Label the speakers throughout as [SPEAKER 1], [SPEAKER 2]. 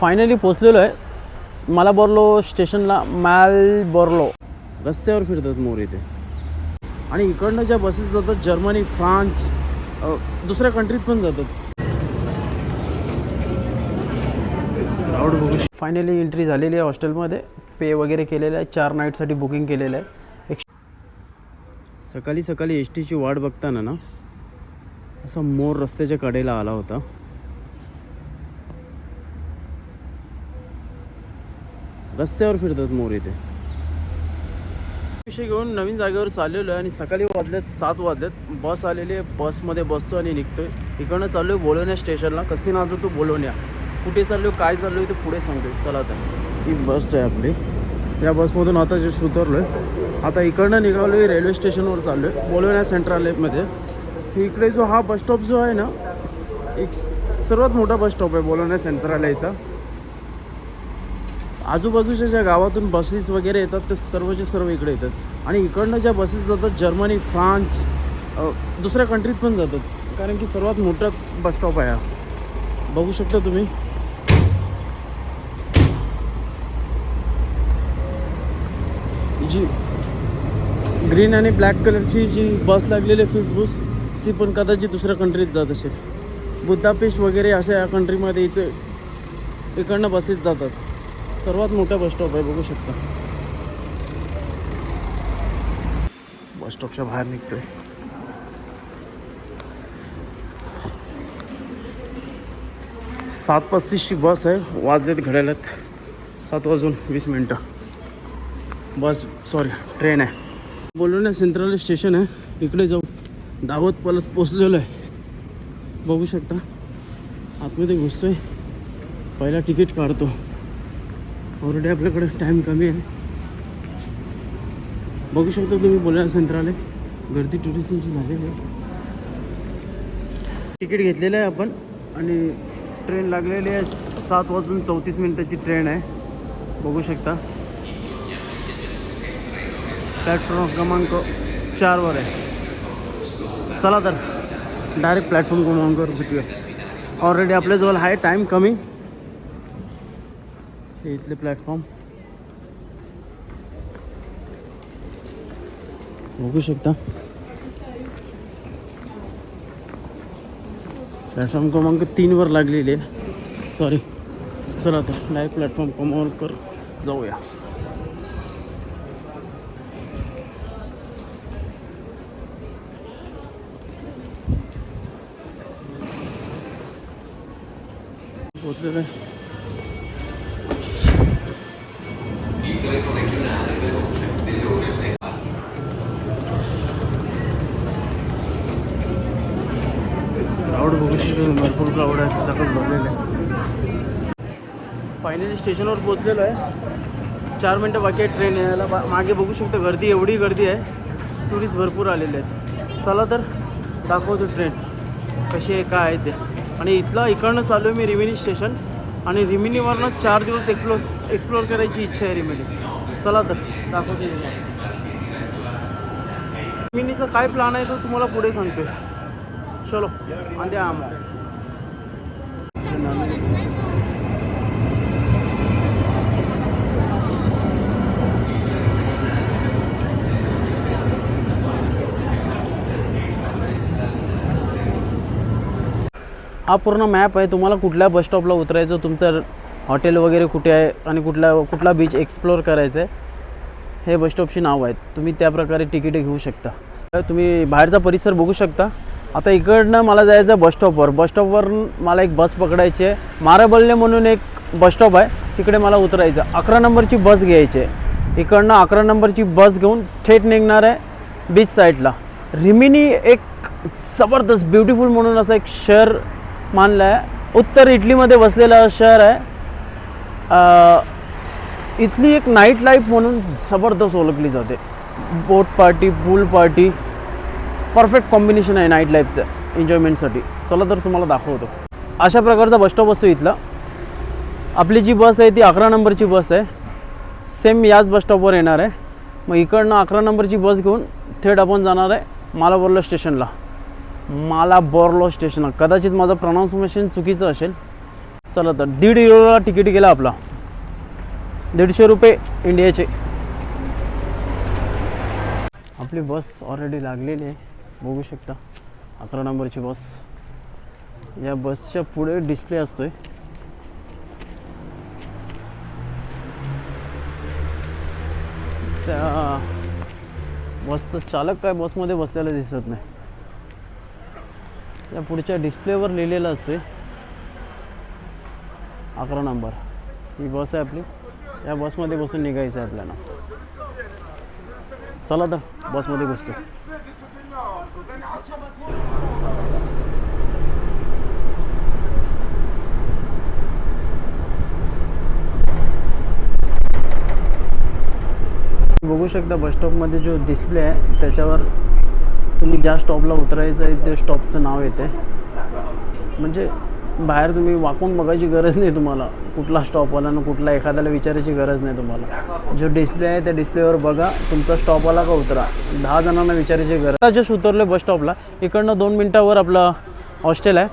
[SPEAKER 1] Finally पोचलेलो आहे. मला Borlaug स्टेशनला मॅल बोरलो रस्त्यावर फिरतात मोर इथे. आणि इकडनं ज्या बसेस जातात जर्मनी फ्रान्स दुसऱ्या कंट्रीत पण जातात. फायनली एंट्री झालेली आहे हॉस्टेलमध्ये. पे वगैरे केलेलं आहे. चार नाईटसाठी बुकिंग केलेलं आहे. एक सकाळी सकाळी एस टीची वाट बघताना ना असा मोर रस्त्याच्या कडेला आला होता. रस्त्यावर फिरतात मोर इथे. विषय घेऊन नवीन जागेवर चाललेलो आहे आणि सकाळी वाजलेत सात वाजलेत. बस आलेली आहे बसमध्ये बसतो आणि निघतोय. इकडनं चाललोय बोलवण्या स्टेशनला. कशी नाजो तू बोलवण्या कुठे चाललोय काय चाललोय ते पुढे सांगतोय. चला तर ही बस आहे आपली. या बसमधून आता जस्ट उतरलोय आता इकडनं निघालोय रेल्वे स्टेशनवर चाललोय बोलवण्या सेंट्रलमध्ये इकडे जो हा बस स्टॉप जो आहे ना एक सर्वात मोठा बस स्टॉप आहे बोलवण्या सेंट्रलचा आजूबाजूच्या ज्या गावातून बसेस वगैरे येतात ते सर्वचे सर्व इकडे येतात. आणि इकडनं ज्या बसेस जातात जर्मनी फ्रान्स दुसऱ्या कंट्रीत पण जातात. कारण की सर्वात मोठा बस स्टॉप आहे हा. बघू शकता तुम्ही. जी ग्रीन आणि ब्लॅक कलरची जी बस लागलेली आहे फिफ्ट बस ती पण कदाचित दुसऱ्या कंट्रीत जात असेल. बुद्धापेश वगैरे अशा या कंट्रीमध्ये इथे इकडनं बसेस जातात. सर्वात मोठा बस स्टॉप आहे बघू शकता. बस स्टॉपच्या बाहेर निघतोय. सात पस्तीसची बस आहे वाजलेत घड्याळात. सात वाजून वीस मिनटं. बस सॉरी ट्रेन आहे. बोलवण्या सेंट्रल स्टेशन आहे इकडे जाऊ. दावत पलत पोचलेलो आहे. बघू शकता. आतमध्ये घुसतोय. पहिला तिकीट काढतो. ऑलरेडी आपल्याकडे टाईम कमी आहे. बघू शकता तुम्ही बोलायला संत्रालय. गर्दी टुरिस्टची झालेली आहे. तिकीट घेतलेलं आहे आपण. आणि ट्रेन लागलेली आहे सात वाजून चौतीस मिनटाची ट्रेन आहे. बघू शकता. प्लॅटफॉर्म क्रमांक चारवर आहे. चला तर डायरेक्ट प्लॅटफॉर्म क्रमांकावर भेटूया. ऑलरेडी आपल्याजवळ आहे टाईम कमी. हे इथले प्लॅटफॉर्म बघू शकता. प्लॅटफॉर्म क्रमांक तीनवर लागलेली सॉरी चला तर डायरेक्ट प्लॅटफॉर्म क्रमांकवर जाऊया. पोचलेलं आहे. क्राऊड भरपूर क्राऊड आहे सगळं भरलेलं आहे फायनली स्टेशनवर पोचलेलो आहे. चार मिनटं बाकी आहे ट्रेन यायला. बा- मागे बघू शकतो गर्दी एवढी गर्दी आहे. टुरिस्ट भरपूर आलेले आहेत. चला तर दाखवतो ट्रेन कशी आहे काय आहे ते. आणि इथला इकडनं चालू आहे मी रिमिनी स्टेशन आणि रिमिनीवरनं चार दिवस एक्सप्लोर एक्सप्लोर करायची इच्छा आहे रिमिनी चला तर दाखवतो. रिमिनीचा काय प्लॅन आहे तो तुम्हाला पुढे सांगते Solo, andiamo. हा पूर्ण मॅप आहे तुम्हाला कुठल्या बस स्टॉपला उतरायचं तुमचं हॉटेल वगैरे कुठे आहे आणि कुठला कुठला बीच एक्सप्लोअर करायचं आहे हे बस स्टॉपची नाव आहेत. तुम्ही त्या प्रकारे तिकीटे घेऊ शकता. तुम्ही बाहेरचा परिसर बघू शकता. आता इकडनं मला जायचं आहे बसस्टॉपवर मला एक बस पकडायची आहे. माराबल्ले म्हणून एक बसस्टॉप आहे. तिकडे मला उतरायचं अकरा नंबरची बस घ्यायची आहे. इकडनं अकरा नंबरची बस घेऊन थेट निघणार आहे बीच साईडला रिमिनी एक जबरदस्त ब्युटिफुल म्हणून असं एक शहर मानलं आहे. उत्तर इटलीमध्ये बसलेलं शहर आहे. इथली एक नाईट लाईफ म्हणून जबरदस्त ओळखली जाते. Boat party pool party perfect combination आहे नाईट लाईफचं एन्जॉयमेंटसाठी. चला तर तुम्हाला दाखवतो. अशा प्रकारचा बस स्टॉप असतो इथला. आपली जी बस आहे ती अकरा नंबरची बस आहे. सेम याच बस स्टॉपवर येणार आहे. मग इकडनं अकरा नंबरची बस घेऊन थेट आपण जाणार आहे मालाबोर्लो स्टेशनला. माला बोर्लो स्टेशन कदाचित माझं प्रोनाऊन्सिएशन चुकीचं असेल. चला तर दीड युरोला तिकीट गेला आपला. दीडशे रुपये इंडियाचे. आपली बस ऑलरेडी लागलेली आहे. बघू शकता. अकरा नंबरची बस. या बसच्या पुढे डिस्प्ले असतोय. त्या बसचं चालक काय बसमध्ये बसलेला दिसत नाही. या पुढच्या डिस्प्लेवर लिहिलेलं असतोय. अकरा नंबर. ही बस आहे आपली. या बसमध्ये बसून निघायचं आहे आपल्याला. चला तर बसमध्ये बसतो. बघू शकता बस स्टॉपमध्ये जो डिस्प्ले आहे त्याच्यावर तुम्ही ज्या स्टॉपला उतरायचं आहे त्या स्टॉपचं नाव येते म्हणजे बाहेर तुम्ही वाकून बघायची गरज नाही तुम्हाला. कुठला स्टॉपवाला आणि कुठला एखाद्याला विचारायची गरज नाही तुम्हाला. जो डिस्प्ले आहे त्या डिस्प्लेवर बघा तुमचा स्टॉपवाला का उतरा. दहा जणांना विचारायची गरज. जस्ट उतरले बस स्टॉपला इकडनं दोन मिनटावर आपलं हॉस्टेल आहे.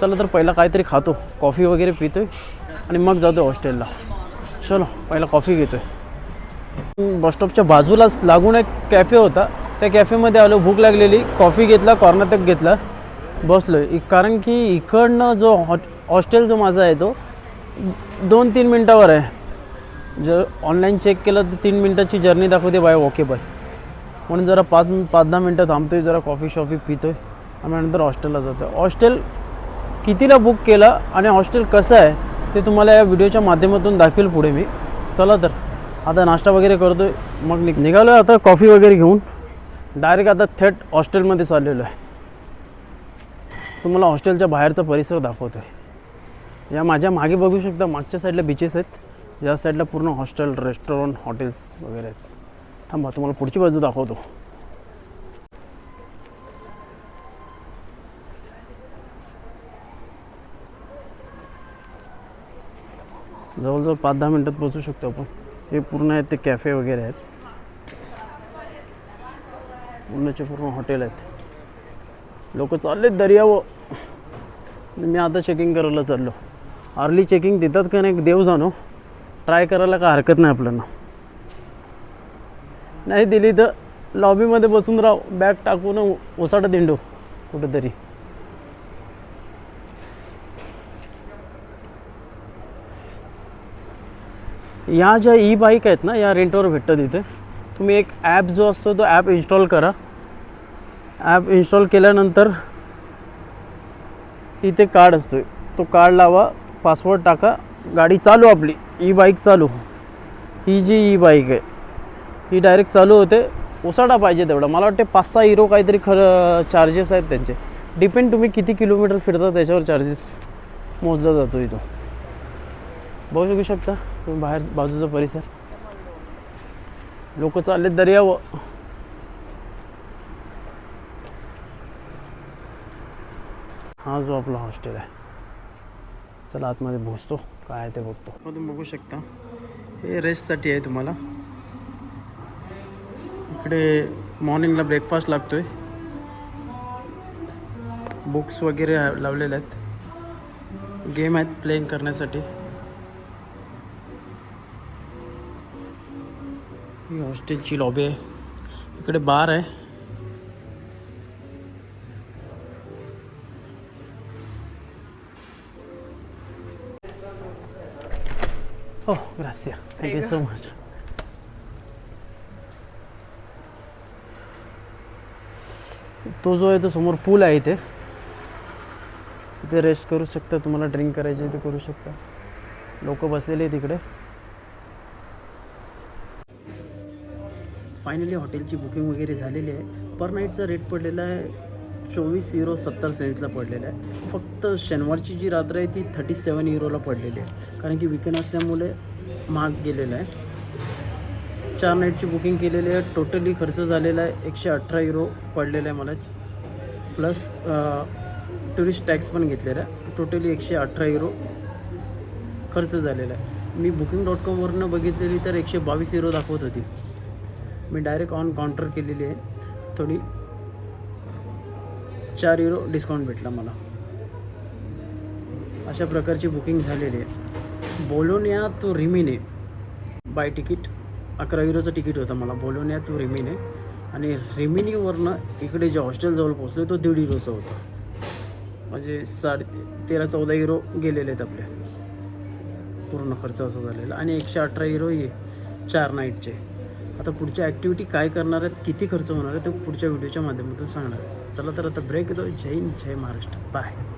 [SPEAKER 1] चला तर पहिला काहीतरी खातो. कॉफी वगैरे पितोय आणि मग जातो हॉस्टेलला चलो पहिला कॉफी घेतोय. बसस्टॉपच्या बाजूलाच लागून एक कॅफे होता. त्या कॅफेमध्ये आलो भूक लागलेली. कॉफी घेतला कॉर्नटक घेतला. बसलो कारण की इकडनं जो हॉट हॉस्टेल जो माझा आहे तो दोन तीन मिनटावर आहे. जर ऑनलाईन चेक केलं तर तीन मिनटाची जर्नी दाखवते बाय वॉकेबल म्हणून जरा पाच पाच दहा मिनटं थांबतोय जरा कॉफी शॉफी पितोय आणि नंतर हॉस्टेलला जातो हॉस्टेल कितीला बुक केलं आणि हॉस्टेल कसं आहे ते तुम्हाला या व्हिडिओच्या माध्यमातून दाखवेल पुढे मी. चला तर. आता नाश्ता वगैरे करतोय मग निघ निघालो आता कॉफी वगैरे घेऊन. डायरेक्ट आता थेट हॉस्टेलमध्ये चाललेलो आहे. तुम्हाला हॉस्टेलच्या बाहेरचा परिसर दाखवतो आहे या माझ्या मागे बघू शकता मागच्या साईडला बीचेस आहेत. या साईडला पूर्ण हॉस्टेल रेस्टॉरंट हॉटेल्स वगैरे आहेत. थांबा तुम्हाला पुढची बाजू दाखवतो. जवळजवळ पाच दहा मिनटात पोचू शकतो आपण. हे पूर्ण आहेत ते कॅफे वगैरे आहेत. पूर्णचे पूर्ण हॉटेल आहेत. लोक चाललेत दर्यावं मी आता चेकिंग करायला चाललो. अर्ली चेकिंग देतात का नाही देव जाणो. ट्राय करायला काय हरकत नाही आपल्याला. नाही दिली तर लॉबीमध्ये बसून राहू. बॅग टाकून ओसाडत दिंडू कुठंतरी. या ज्या ई बाईक आहेत ना या रेंटवर भेटतात इथे. तुम्ही एक ॲप जो असतो तो ॲप इन्स्टॉल करा. ॲप इन्स्टॉल केल्यानंतर इथे कार्ड असतो तो कार्ड लावा पासवर्ड टाका. गाडी चालू आपली. ई बाईक चालू. ही जी ई बाईक आहे ही डायरेक्ट चालू होते. ओसाडा पाहिजे तेवढा. मला वाटते पाच सहा हिरो काहीतरी खरं चार्जेस आहेत त्यांचे. डिपेंड तुम्ही किती किलोमीटर फिरता त्याच्यावर चार्जेस मोजला जातो इथं. बघू शकू शकता तुम्ही बाहेर बाजूचा परिसर. लोक चाललेत दर्यावं हा जो आपला हॉस्टेल आहे. चला आतमध्ये पोहोचतो. काय आहे ते बघतो. तुम्ही बघू शकता. हे रेस्टसाठी आहे तुम्हाला. इकडे मॉर्निंगला ब्रेकफास्ट लागतो आहे बुक्स वगैरे लावलेले आहेत. गेम आहेत प्लेइंग करण्यासाठी. ही हॉस्टेलची लॉबी आहे. इकडे बार आहे. हो ग्रासिया थँक्यू सो मच तो जो आहे तो समोर पूल आहे इथे. इथे रेस्ट करू शकता तुम्हाला ड्रिंक करायचे आहे ते करू शकता. लोक बसलेले आहेत इकडे. फायनली हॉटेलची बुकिंग वगैरे झालेली आहे. पर नाईटचा रेट पडलेला आहे चोवीस युरो सत्तर सेंट्सला पडलेला आहे फक्त शनिवारची जी रात्र आहे ती थर्टी सेवन युरोला पडलेली आहे. कारण की विकेंड असल्यामुळे महाग गेलेला आहे. चार नाईटची बुकिंग केलेली आहे. टोटली खर्च झालेला आहे. एकशे अठरा युरो पडलेला आहे मला. प्लस टुरिस्ट टॅक्स पण घेतलेला आहे. टोटली एकशे अठरा युरो खर्च झालेला आहे. मी बुकिंग डॉट कॉमवरनं बघितलेली तर एकशे बावीस युरो दाखवत होती. मी डायरेक्ट ऑन काउंटर केलेली आहे. थोडी चार युरो डिस्काउंट भेटला मला. अशा प्रकारची बुकिंग झालेली आहे. बोलोनिया तो रिमिने. बाय तिकीट अकरा युरोचं तिकीट होतं मला. बोलोनिया तो रिमिने. आणि रिमिनीवरनं इकडे जे हॉस्टेलजवळ पोचलो तो दीड युरोचा होता. म्हणजे साडे तेरा चौदा युरो गेलेले आहेत आपले. पूर्ण खर्च असा झालेला. आणि एकशे अठरा युरो ये चार नाईटचे आता पुढच्या ॲक्टिव्हिटी काय करणार आहेत किती खर्च होणार आहे ते पुढच्या व्हिडिओच्या माध्यमातून सांगणार आहे चला तर आता ब्रेक येतो जय हिंद जय महाराष्ट्र. बाय